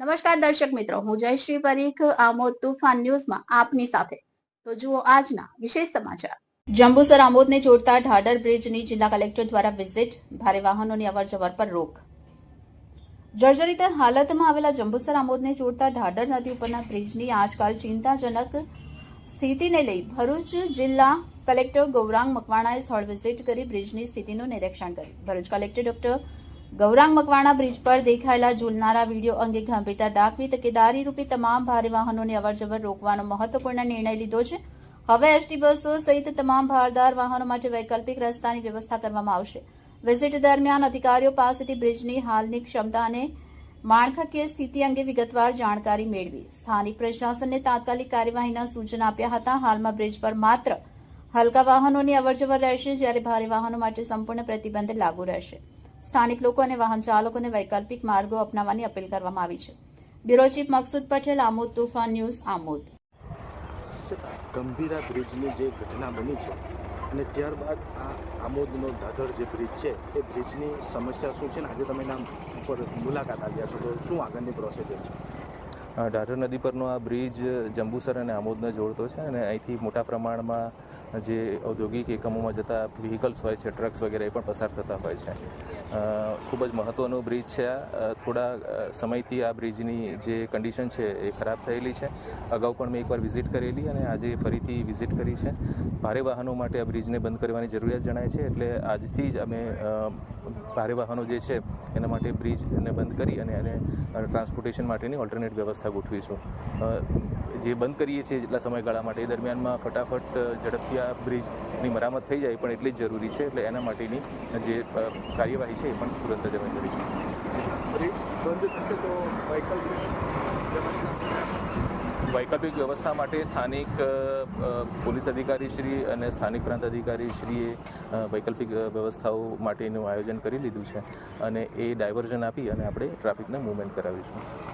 નમસ્કાર દર્શક મિત્રો, હું જયશ્રી પરીખ, આમોદ તુફાન ન્યૂઝમાં આપની સાથે. તો જુઓ આજના વિશેષ સમાચાર. જંબુસર આમોદને જોડતા ઢાડર બ્રિજની જિલ્લા કલેક્ટર દ્વારા વિઝિટ, ભારે વાહનોની અવરજવર પર રોક. જર્જરિત હાલતમાં આવેલા જંબુસર આમોદને જોડતા ઢાડર નદી ઉપરના બ્રિજની આજકાલ ચિંતાજનક સ્થિતિને લઈ ભરૂચ જિલ્લા કલેક્ટર ગૌરાંગ મકવાણાએ સ્થળ વિઝિટ કરી બ્રિજની સ્થિતિનું નિરીક્ષણ કર્યું. Bharuch collector doctor Gaurang Makwana bridge પર દેખાયેલા ઝૂલનારા વીડિયો અંગે ગંભીરતા દાખવી તકેદારી રૂપી તમામ ભારે વાહનોની અવરજવર રોકવાનો મહત્વપૂર્ણ નિર્ણય લીધો છે. હવે એસટી બસો સહિત તમામ ભારદાર વાહનો માટે વૈકલ્પિક રસ્તાની વ્યવસ્થા કરવામાં આવશે. વિઝિટ દરમિયાન અધિકારીઓ પાસેથી બ્રિજની હાલની ક્ષમતા અને માળખાકીય સ્થિતિ અંગે વિગતવાર જાણકારી મેળવી. સ્થાનિક પ્રશાસનને તાત્કાલિક કાર્યવાહીના સૂચના આપ્યા હતા. હાલમાં બ્રિજ પર માત્ર હલકા વાહનોની અવરજવર રહેશે, જ્યારે ભારે વાહનો માટે સંપૂર્ણ પ્રતિબંધ લાગુ રહેશે. સ્થાનિક લોકો અને વાહન ચાલકોને વૈકલ્પિક માર્ગો અપનાવવાની અપીલ કરવામાં આવી છે. Bureau chief Maksud Patel Amod Toofan news Amod. Gambhira બ્રિજની જે ઘટના બની છે અને ત્યારબાદ આ આમોદનો દાદર જે બ્રિજ છે એ બ્રિજની સમસ્યા શું છે ને આજે તમે નામ ઉપર મુલાકાત આવ્યા છો તો શું આગળની પ્રોસેજર છે? અ, નદી પરનો આ બ્રિજ જંબુસર અને આમોદને જોડતો છે અને અહીંથી મોટા પ્રમાણમાં જે ઔદ્યોગિક એકમોમાં જતા વ્હીકલ્સ હોય છે ટ્રક્સ વગેરે એ પણ પસાર થતા હોય છે. ખૂબ જ મહત્ત્વનો બ્રિજ છે આ. થોડા સમયથી આ બ્રિજની જે કન્ડિશન છે એ ખરાબ થયેલી છે. અગાઉ પણ મેં એકવાર વિઝિટ કરેલી અને આજે ફરીથી વિઝિટ કરી છે. ભારે વાહનો માટે આ બ્રિજને બંધ કરવાની જરૂરિયાત જણાય છે એટલે આજથી જ અમે ભારે વાહનો જે છે એના માટે બ્રિજને બંધ કરી અને એને ટ્રાન્સપોર્ટેશન માટેની ઓલ્ટરનેટ વ્યવસ્થા ગોઠવીશું. જે બંધ કરીએ છીએ જેટલા સમયગાળા માટે એ દરમિયાનમાં ફટાફટ અ, ઝડપથી આ બ્રિજની મરામત થઈ જાય પણ એટલી જ જરૂરી છે એટલે એના માટેની જે કાર્યવાહી છે એ પણ તુરંત જ અમે કરીશું. બ્રિજ બંધ થશે તો વૈકલ્પિક વ્યવસ્થા? વૈકલ્પિક વ્યવસ્થા માટે સ્થાનિક પોલીસ અધિકારી શ્રી અને સ્થાનિક પ્રાંત અધિકારી શ્રીએ વૈકલ્પિક વ્યવસ્થાઓ માટેનું આયોજન કરી લીધું છે અને એ ડાયવર્ઝન આપી અને આપણે ટ્રાફિકને મૂવમેન્ટ કરાવીશું.